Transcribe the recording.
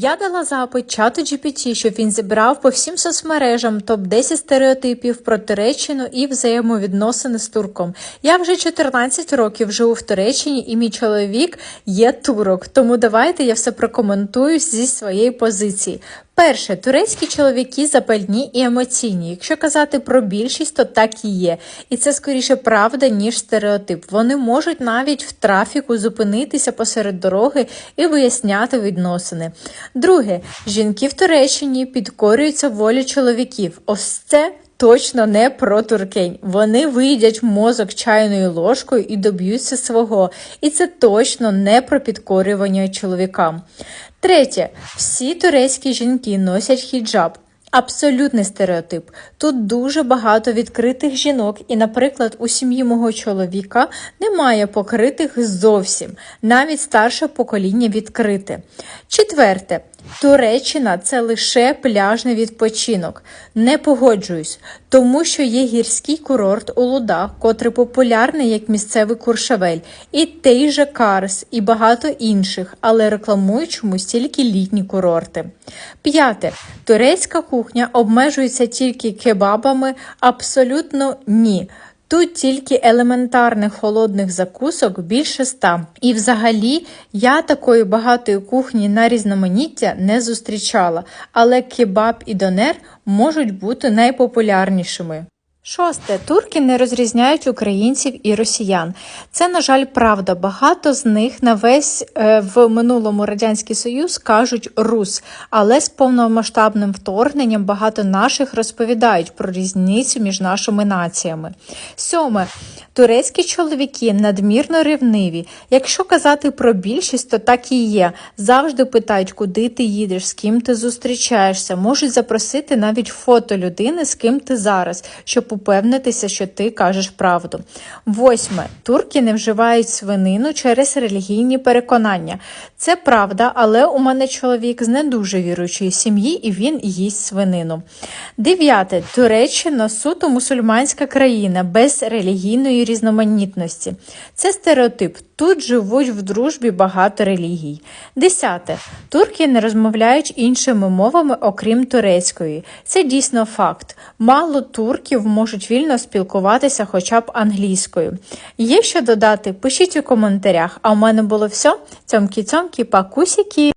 Я дала запит чату GPT, щоб він зібрав по всім соцмережам топ-10 стереотипів про Туреччину і взаємовідносини з турком. Я вже 14 років живу в Туреччині, і мій чоловік є турок. Тому давайте я все прокоментую зі своєї позиції. Перше, турецькі чоловіки запальні і емоційні. Якщо казати про більшість, то так і є. І це скоріше правда, ніж стереотип. Вони можуть навіть в трафіку зупинитися посеред дороги і виясняти відносини. Друге, жінки в Туреччині підкорюються волі чоловіків. Ось це. Точно не про туркень. Вони виїдять мозок чайною ложкою і доб'ються свого. І це точно не про підкорювання чоловікам. Третє, всі турецькі жінки носять хіджаб. Абсолютний стереотип. Тут дуже багато відкритих жінок, і, наприклад, у сім'ї мого чоловіка немає покритих зовсім, навіть старше покоління відкрите. Четверте. Туреччина це лише пляжний відпочинок. Не погоджуюсь, тому що є гірський курорт у Лудах, котрий популярний як місцевий куршавель, і той же Карс, і багато інших, але рекламують чомусь тільки літні курорти. П'яте. Турецька кухня обмежується тільки кебабами? Абсолютно ні. Тут тільки елементарних холодних закусок більше ста. І взагалі я такої багатої кухні на різноманіття не зустрічала, але кебаб і донер можуть бути найпопулярнішими. Шосте. Турки не розрізняють українців і росіян. Це, на жаль, правда. Багато з них на весь е, в минулому Радянський Союз кажуть рус, але з повномасштабним вторгненням багато наших розповідають про різницю між нашими націями. Сьоме. Турецькі чоловіки надмірно ревниві. Якщо казати про більшість, то так і є. Завжди питають, куди ти їдеш, з ким ти зустрічаєшся. Можуть запросити навіть фото людини, з ким ти зараз, щоб упевнитися, що ти кажеш правду. Восьме. Турки не вживають свинину через релігійні переконання. Це правда, але у мене чоловік з не дуже віруючої сім'ї, і він їсть свинину. Дев'яте. Туреччина суто мусульманська країна без релігійної різноманітності. Це стереотип. Тут живуть в дружбі багато релігій. Десяте. Турки не розмовляють іншими мовами, окрім турецької. Це дійсно факт. Мало турків можуть вільно спілкуватися хоча б англійською. Є що додати? Пишіть у коментарях. А у мене було все. Цьомкі-цьомкі, пакусіки.